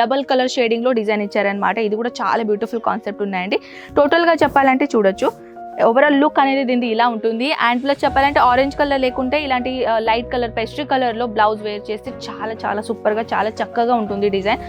Double colour షేడింగ్లో design ఇచ్చారనమాట ఇది కూడా చాలా బ్యూటిఫుల్ కాన్సెప్ట్ ఉన్నాయండి. టోటల్గా చెప్పాలంటే చూడొచ్చు. ఓవరాల్ లుక్ అనేది దీనికి ఇలా ఉంటుంది. అండ్ ప్లస్ చెప్పాలంటే ఆరెంజ్ కలర్ లేకుంటే ఇలాంటి లైట్ కలర్ పెస్ట్రీ కలర్లో బ్లౌజ్ వేర్ చేస్తే చాలా చాలా సూపర్గా చాలా చక్కగా ఉంటుంది design.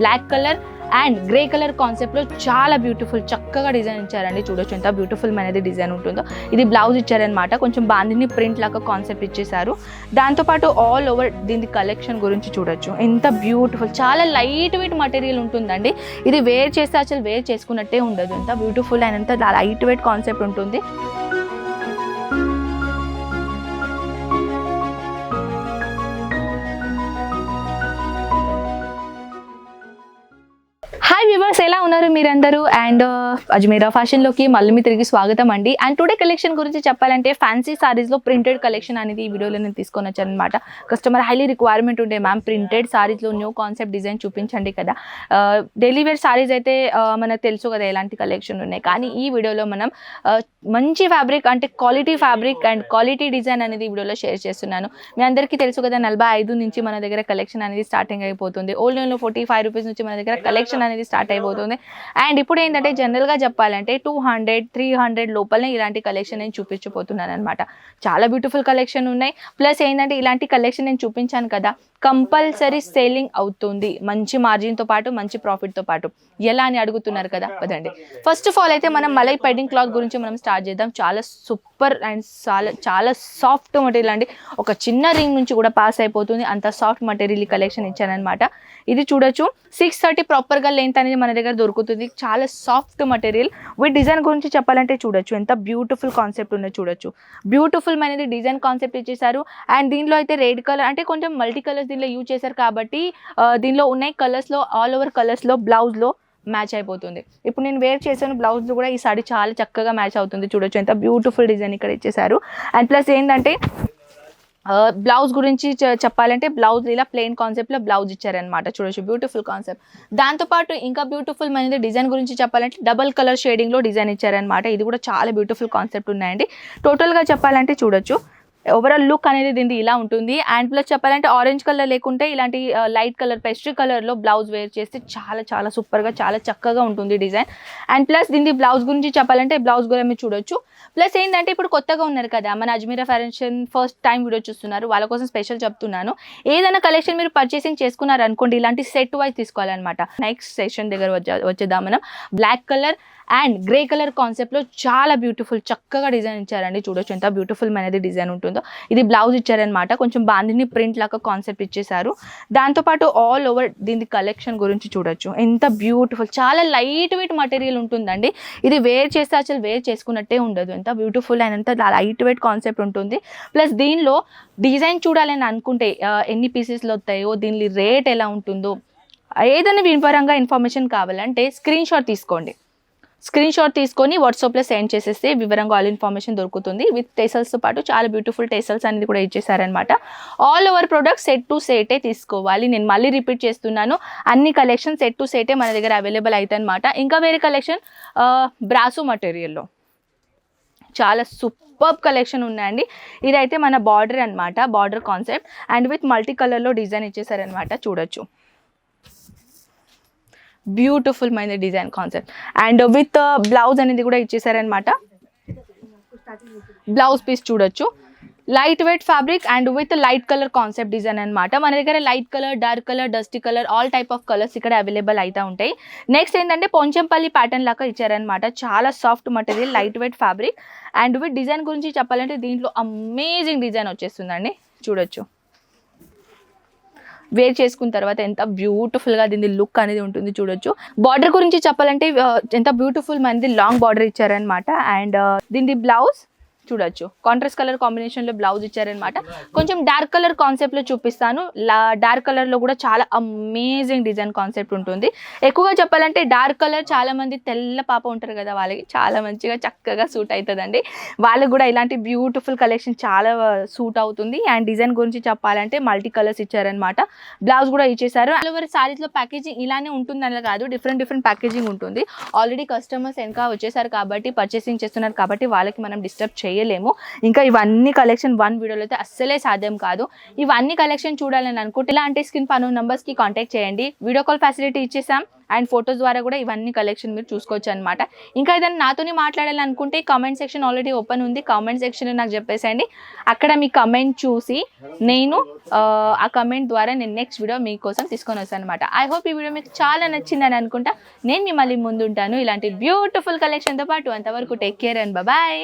Black colour and grey colour కాన్సెప్ట్లో చాలా బ్యూటిఫుల్ చక్కగా డిజైన్ ఇచ్చారండి. చూడొచ్చు ఎంత బ్యూటిఫుల్ అనేది డిజైన్ ఉంటుందో. ఇది బ్లౌజ్ ఇచ్చారనమాట కొంచెం బాందిని ప్రింట్ లాగా కాన్సెప్ట్ ఇచ్చేసారు దాంతోపాటు ఆల్ ఓవర్ దీని కలెక్షన్ గురించి చూడొచ్చు. ఎంత బ్యూటిఫుల్ చాలా లైట్ వెయిట్ మటీరియల్ ఉంటుందండి. ఇది వేర్ చేస్తే అసలు వేర్ చేసుకున్నట్టే ఉండదు. ఎంత బ్యూటిఫుల్ అండ్ ఎంత లైట్ వెయిట్ కాన్సెప్ట్ ఉంటుంది. ఎలా ఉన్నారు మీరందరూ? అండ్ uh, అజ్మీరా ఫ్యాషన్లోకి మళ్ళీ మీ తిరిగి స్వాగతం అండి. అండ్ టుడే కలెక్షన్ గురించి చెప్పాలంటే ఫ్యాన్సీ సారీస్లో ప్రింటెడ్ కలెక్షన్ అనేది ఈ వీడియోలో నేను తీసుకొని వచ్చాను అనమాట కస్టమర్ హైలీ రిక్వైర్మెంట్ ఉండే మ్యామ్ ప్రింటెడ్ సారీస్లో న్యూ కాన్సెప్ట్ డిజైన్ చూపించండి కదా. Uh, డైలీ వేర్ సారీస్ అయితే uh, మనకు తెలుసు కదా ఎలాంటి కలెక్షన్ ఉన్నాయి. కానీ ఈ వీడియోలో మనం మంచి ఫ్యాబ్రిక్ అంటే quality fabric and quality design అనేది వీడియోలో షేర్ చేస్తున్నాను. మీ అందరికీ తెలుసు కదా నలభై ఐదు నుంచి మన దగ్గర కలెక్షన్ అనేది స్టార్టింగ్ అయిపోతుంది. ఓల్డ్లో ఫోర్టీ ఫైవ్ రూపీస్ నుంచి మన దగ్గర కలెక్షన్ అనేది స్టార్ట్ అయిపోతుంది. అండ్ ఇప్పుడు ఏంటంటే జనరల్గా చెప్పాలంటే టూ హండ్రెడ్ త్రీ హండ్రెడ్ లోపలనే ఇలాంటి కలెక్షన్ నేను చూపించబోతున్నాను అనమాట చాలా బ్యూటిఫుల్ కలెక్షన్ ఉన్నాయి. ప్లస్ ఏంటంటే ఇలాంటి కలెక్షన్ నేను చూపించాను కదా కంపల్సరీ సేలింగ్ అవుతుంది. మంచి మార్జిన్తో పాటు మంచి ప్రాఫిట్తో పాటు. ఎలా అని అడుగుతున్నారు కదా పదండి. ఫస్ట్ ఆఫ్ ఆల్ అయితే మనం మలై పెడ్డింగ్ క్లాత్ గురించి మనం స్టార్ట్ చేద్దాం. చాలా సూపర్ అండ్ చాలా చాలా సాఫ్ట్ మెటీరియల్ అండి. ఒక చిన్న రింగ్ నుంచి కూడా పాస్ అయిపోతుంది. అంత సాఫ్ట్ మెటీరియల్ కలెక్షన్ ఇచ్చానమాట ఇది చూడొచ్చు. సిక్స్ థర్టీ ప్రాపర్గా లెంత్ అనేది మన దగ్గర దొరుకుతుంది. చాలా సాఫ్ట్ మటీరియల్ వీటి డిజైన్ గురించి చెప్పాలంటే చూడొచ్చు. ఎంత బ్యూటిఫుల్ కాన్సెప్ట్ ఉన్నది చూడొచ్చు. బ్యూటిఫుల్ అనేది డిజైన్ కాన్సెప్ట్ ఇచ్చేసారు అండ్ దీనిలో అయితే రెడ్ కలర్ అంటే కొంచెం మల్టీ కలర్స్ దీనిలో యూజ్ చేశారు కాబట్టి దీనిలో ఉన్నాయి కలర్స్లో ఆల్ ఓవర్ కలర్స్లో బ్లౌజ్లో మ్యాచ్ అయిపోతుంది. ఇప్పుడు నేను వేర్ చేశాను బ్లౌజ్ కూడా ఈ సారీ చాలా చక్కగా మ్యాచ్ అవుతుంది. చూడొచ్చు ఎంత బ్యూటిఫుల్ డిజైన్ ఇక్కడ ఇచ్చేసారు అండ్ ప్లస్ ఏంటంటే బ్లౌజ్ గురించి చెప్పాలంటే బ్లౌజ్ ఇలా ప్లెయిన్ కాన్సెప్ట్లో బ్లౌజ్ ఇచ్చారనమాట చూడొచ్చు బ్యూటిఫుల్ కాన్సెప్ట్. దాంతోపాటు ఇంకా బ్యూటిఫుల్ అనేది డిజైన్ గురించి చెప్పాలంటే డబల్ కలర్ షేడింగ్లో డిజైన్ ఇచ్చారనమాట ఇది కూడా చాలా బ్యూటిఫుల్ కాన్సెప్ట్ ఉన్నాయండి. టోటల్గా చెప్పాలంటే చూడొచ్చు. ఓవరాల్ లుక్ అనేది దీనికి ఇలా ఉంటుంది. అండ్ ప్లస్ చెప్పాలంటే ఆరెంజ్ కలర్ లేకుంటే ఇలాంటి లైట్ కలర్ పెస్ట్రీ కలర్లో బ్లౌజ్ వేర్ చేస్తే చాలా చాలా సూపర్గా చాలా చక్కగా ఉంటుంది డిజైన్ అండ్ ప్లస్ దీని బ్లౌజ్ గురించి చెప్పాలంటే బ్లౌజ్ కూడా మీరు చూడొచ్చు. ప్లస్ ఏంటంటే ఇప్పుడు కొత్తగా ఉన్నారు కదా మన Ajmeera fashion first time video చూస్తున్నారు. వాళ్ళ కోసం స్పెషల్ చెప్తున్నాను. ఏదైనా కలెక్షన్ మీరు పర్చేసింగ్ చేసుకున్నారు అనుకోండి ఇలాంటి సెట్ వైజ్ తీసుకోవాలన్నమాట. నెక్స్ట్ సెషన్ దగ్గర వచ్చేద్దాం మనం. Black colour and grey colour కాన్సెప్ట్లో చాలా బ్యూటిఫుల్ చక్కగా డిజైన్ ఇచ్చారండి. చూడొచ్చు ఎంత బ్యూటిఫుల్ అనేది డిజైన్ ఉంటుందో. ఇది బ్లౌజ్ ఇచ్చారనమాట కొంచెం బాందిని ప్రింట్ లాగా కాన్సెప్ట్ ఇచ్చేసారు దాంతోపాటు ఆల్ ఓవర్ దీని కలెక్షన్ గురించి చూడొచ్చు. ఎంత బ్యూటిఫుల్ చాలా లైట్ వెయిట్ మటీరియల్ ఉంటుందండి. ఇది వేర్ చేస్తే అసలు వేర్ చేసుకున్నట్టే ఉండదు. ఎంత బ్యూటిఫుల్ అండ్ ఎంత లైట్ వెయిట్ కాన్సెప్ట్ ఉంటుంది. ప్లస్ దీనిలో డిజైన్ చూడాలని అనుకుంటే ఎన్ని పీసెస్లో వస్తాయో దీని రేట్ ఎలా ఉంటుందో ఏదైనా వినపరంగా ఇన్ఫర్మేషన్ కావాలంటే స్క్రీన్ షాట్ తీసుకోండి. స్క్రీన్ షాట్ తీసుకొని వాట్సాప్లో సెండ్ చేసేస్తే వివరంగా ఆల్ ఇన్ఫర్మేషన్ దొరుకుతుంది. విత్ టేసల్స్తో పాటు చాలా బ్యూటిఫుల్ టేసల్స్ అనేది కూడా ఇచ్చేసారనమాట all over product set to సెటే తీసుకోవాలి. నేను మళ్ళీ రిపీట్ చేస్తున్నాను. అన్ని కలెక్షన్ సెట్ టు సెటే మన దగ్గర అవైలబుల్ అవుతాయి అనమాట ఇంకా వేరే కలెక్షన్ బ్రాసు మటీరియల్లో చాలా సూపర్ కలెక్షన్ ఉన్నాయండి. ఇదైతే మన బార్డర్ అన్నమాట border concept and with multi కలర్లో డిజైన్ ఇచ్చేసారనమాట చూడొచ్చు. బ్యూటిఫుల్ మైన design concept. And with uh, blouse అనేది కూడా ఇచ్చేసారనమాట బ్లౌజ్ పీస్ చూడొచ్చు. Light weight fabric and with light colour concept design అనమాట మన దగ్గర light colour dark colour dusty colour all type of colours ఇక్కడ అవైలబుల్ అయితే ఉంటాయి. నెక్స్ట్ ఏంటంటే పొంచంపల్లి ప్యాటర్న్ లాగా ఇచ్చారనమాట చాలా soft material light weight fabric. And with design గురించి చెప్పాలంటే దీంట్లో అమేజింగ్ డిజైన్ వచ్చేస్తుందండి. చూడొచ్చు. వేర్ చేసుకున్న తర్వాత ఎంత బ్యూటిఫుల్గా దీని లుక్ అనేది ఉంటుంది చూడొచ్చు. బార్డర్ గురించి చెప్పాలంటే ఎంత బ్యూటిఫుల్ మనది లాంగ్ బార్డర్ ఇచ్చారనమాట అండ్ దీని బ్లౌజ్ చూడొచ్చు. కాంట్రాస్ట్ కలర్ కాంబినేషన్లో బ్లౌజ్ ఇచ్చారనమాట కొంచెం డార్క్ కలర్ కాన్సెప్ట్లో చూపిస్తాను. డార్క్ కలర్లో కూడా చాలా అమేజింగ్ డిజైన్ కాన్సెప్ట్ ఉంటుంది. ఎక్కువగా చెప్పాలంటే డార్క్ కలర్ చాలా మంది తెల్ల పాప ఉంటారు కదా వాళ్ళకి. చాలా మంచిగా చక్కగా సూట్ అవుతుందండి వాళ్ళకి కూడా ఇలాంటి బ్యూటిఫుల్ కలెక్షన్ చాలా సూట్ అవుతుంది. అండ్ డిజైన్ గురించి చెప్పాలంటే మల్టీ కలర్స్ ఇచ్చారనమాట బ్లౌజ్ కూడా ఇచ్చేసారు ఆల్ ఓవర్ సారీస్లో ప్యాకేజింగ్ ఇలానే ఉంటుంది ఉంటుందని కాదు. డిఫరెంట్ డిఫరెంట్ ప్యాకేజింగ్ ఉంటుంది. ఆల్రెడీ కస్టమర్స్ వెనక వచ్చేసారు కాబట్టి పర్చేసింగ్ చేస్తున్నారు కాబట్టి వాళ్ళకి మనం డిస్టర్బ్ చేయలేము. ఇంకా ఇవన్నీ కలెక్షన్ వన్ వీడియోలో అయితే అస్సలే సాధ్యం కాదు. ఇవన్నీ కలెక్షన్ చూడాలని అనుకుంటే ఇలాంటి స్కిన్ స్క్రీన్ పను నెంబర్స్కి కాంటాక్ట్ చేయండి. వీడియో కాల్ ఫెసిలిటీ ఇచ్చేసాం. అండ్ ఫొటోస్ ద్వారా కూడా ఇవన్నీ కలెక్షన్ మీరు చూసుకోవచ్చు అనమాట ఇంకా ఏదైనా నాతోని మాట్లాడాలనుకుంటే కామెంట్ సెక్షన్ ఆల్రెడీ ఓపెన్ ఉంది. కామెంట్ సెక్షన్లో నాకు చెప్పేసండి అక్కడ మీ కమెంట్ చూసి నేను ఆ, ఆ కమెంట్ ద్వారా నేను నెక్స్ట్ వీడియో మీకోసం తీసుకొని వస్తాను అనమాట ఐ హోప్ ఈ వీడియో మీకు చాలా నచ్చిందని అనుకుంటా. నేను మిమ్మల్ని ముందుంటాను. ఇలాంటి బ్యూటిఫుల్ కలెక్షన్తో పాటు అంతవరకు టేక్ కేర్ అండ్ బాయ్